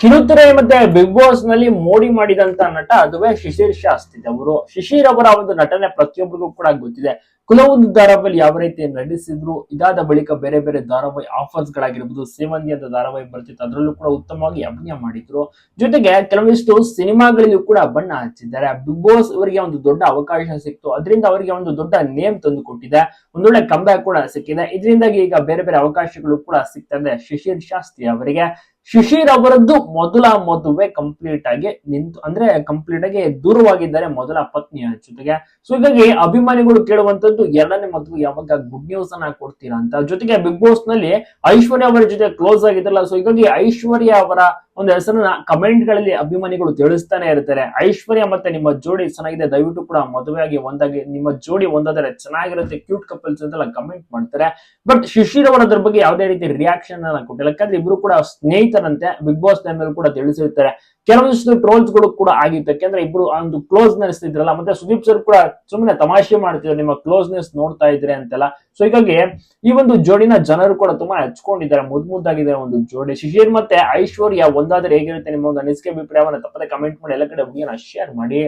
ಕಿರುತೆರೆ ಮತ್ತೆ ಬಿಗ್ ಬಾಸ್ನಲ್ಲಿ ಮೋಡಿ ಮಾಡಿದಂತ ನಟ ಅದುವೇ ಶಿಶಿರ್ ಶಾಸ್ತ್ರಿ. ಅವರು ಶಿಶಿರ್ ಅವರ ಒಂದು ನಟನೆ ಪ್ರತಿಯೊಬ್ಬರಿಗೂ ಕೂಡ ಗೊತ್ತಿದೆ. ಕೆಲವೊಂದು ಧಾರಾವಾಹಿ ಯಾವ ರೀತಿ ನಡೆಸಿದ್ರು, ಇದಾದ ಬಳಿಕ ಬೇರೆ ಬೇರೆ ಧಾರಾವಾಹಿ ಆಫರ್ಸ್ ಗಳಾಗಿರ್ಬೋದು ಸೇವಂತಿ ಅಂತ ಧಾರಾವಾಹಿ ಬರ್ತಿತ್ತು, ಅದರಲ್ಲೂ ಕೂಡ ಉತ್ತಮವಾಗಿ ಅಭಿನಯ ಮಾಡಿದ್ರು. ಜೊತೆಗೆ ಕೆಲವೊಂದಿಷ್ಟು ಸಿನಿಮಾಗಳಲ್ಲೂ ಕೂಡ ಬಣ್ಣ ಹಚ್ಚಿದ್ದಾರೆ. ಬಿಗ್ ಬಾಸ್ ಇವರಿಗೆ ಒಂದು ದೊಡ್ಡ ಅವಕಾಶ ಸಿಕ್ತು, ಅದರಿಂದ ಅವರಿಗೆ ಒಂದು ದೊಡ್ಡ ನೇಮ್ ತಂದು ಕೊಟ್ಟಿದೆ ಒಂದೊಳ್ಳೆ ಕಂಬ್ಯಾಕ್ ಕೂಡ ಸಿಕ್ಕಿದೆ. ಇದರಿಂದಾಗಿ ಈಗ ಬೇರೆ ಬೇರೆ ಅವಕಾಶಗಳು ಕೂಡ ಸಿಗ್ತದೆ ಶಿಶಿರ್ ಶಾಸ್ತ್ರಿ ಅವರಿಗೆ. ಶಿಶಿರ್ ಅವರದ್ದು ಮೊದಲ ಮದುವೆ ಕಂಪ್ಲೀಟ್ ಆಗಿ ನಿಂತು, ಅಂದ್ರೆ ಕಂಪ್ಲೀಟ್ ಆಗಿ ದೂರವಾಗಿದ್ದಾರೆ ಮೊದಲ ಪತ್ನಿಯ ಜೊತೆಗೆ. ಸೊ ಹೀಗಾಗಿ ಅಭಿಮಾನಿಗಳು ಕೇಳುವಂತದ್ದು ಎರಡನೇ ಮದ್ವೆ ಯಾವಾಗ ಗುಡ್ ನ್ಯೂಸ್ ಅನ್ನ ಕೊಡ್ತೀರಾ ಅಂತ. ಜೊತೆಗೆ ಬಿಗ್ ಬಾಸ್ನಲ್ಲಿ ಐಶ್ವರ್ಯ ಅವರ ಜೊತೆ ಕ್ಲೋಸ್ ಆಗಿದ್ರಲ್ಲ ಸೊ ಹೀಗಾಗಿ ಐಶ್ವರ್ಯ ಅವರ ಒಂದು ಹೆಸರನ್ನ ಕಮೆಂಟ್ಗಳಲ್ಲಿ ಅಭಿಮಾನಿಗಳು ತಿಳಿಸ್ತಾನೆ ಇರ್ತಾರೆ. ಐಶ್ವರ್ಯ ಮತ್ತೆ ನಿಮ್ಮ ಜೋಡಿ ಚೆನ್ನಾಗಿದೆ. ದಯವಿಟ್ಟು ಕೂಡ ಮದುವೆಯಾಗಿ ಒಂದಾಗಿ, ನಿಮ್ಮ ಜೋಡಿ ಒಂದಾದರೆ ಚೆನ್ನಾಗಿರುತ್ತೆ. ಕ್ಯೂಟ್ ಕಪಲ್ಸ್ ಅಂತೆಲ್ಲ ಕಮೆಂಟ್ ಮಾಡ್ತಾರೆ. ಬಟ್ ಶಿಶಿರ್ ಅವರ ಅದ್ರ ಬಗ್ಗೆ ಯಾವುದೇ ರೀತಿ ರಿಯಾಕ್ಷನ್ ಅನ್ನ ಕೊಟ್ಟಿಲ್ಲ. ಯಾಕಂದ್ರೆ ಇಬ್ರು ಕೂಡ ಸ್ನೇಹಿತರಂತೆ, ಬಿಗ್ ಬಾಸ್ ಟೈಮಲ್ಲಿ ಕೂಡ ತಿಳಿಸಿರ್ತಾರೆ. ಕೆಲವೊಂದಿಷ್ಟು ಟ್ರೋಲ್ಸ್ಗಳು ಕೂಡ ಆಗಿತ್ತು. ಯಾಕಂದ್ರೆ ಇಬ್ರು ಒಂದು ಕ್ಲೋಸ್ನೆಸ್ ಇದ್ರಲ್ಲ, ಮತ್ತೆ ಸುದೀಪ್ ಸರ್ ಕೂಡ ಸುಮ್ಮನೆ ತಮಾಷೆ ಮಾಡ್ತಿದ್ರು, ನಿಮ್ಮ ಕ್ಲೋಸ್ನೆಸ್ ನೋಡ್ತಾ ಇದ್ರೆ ಅಂತೆಲ್ಲ. ಸೊ ಹೀಗಾಗಿ ಈ ಒಂದು ಜೋಡಿನ ಜನರು ಕೂಡ ತುಂಬಾ ಹಚ್ಕೊಂಡಿದ್ದಾರೆ ಮುದ್ ಮುದ್ದಾಗಿದೆ ಒಂದು ಜೋಡಿ. ಶಿಶಿರ್ ಮತ್ತೆ ಐಶ್ವರ್ಯ ಒಂದಾದ್ರೆ ಹೇಗಿರುತ್ತೆ ನಿಮ್ಮ ಒಂದು ಅನಿಸಿಕೆ ಅಭಿಪ್ರಾಯವನ್ನು ತಪ್ಪದೆ ಕಮೆಂಟ್ ಮಾಡಿ ಎಲ್ಲ ಕಡೆ ಹುಡುಗಿಯನ್ನ ಶೇರ್ ಮಾಡಿ.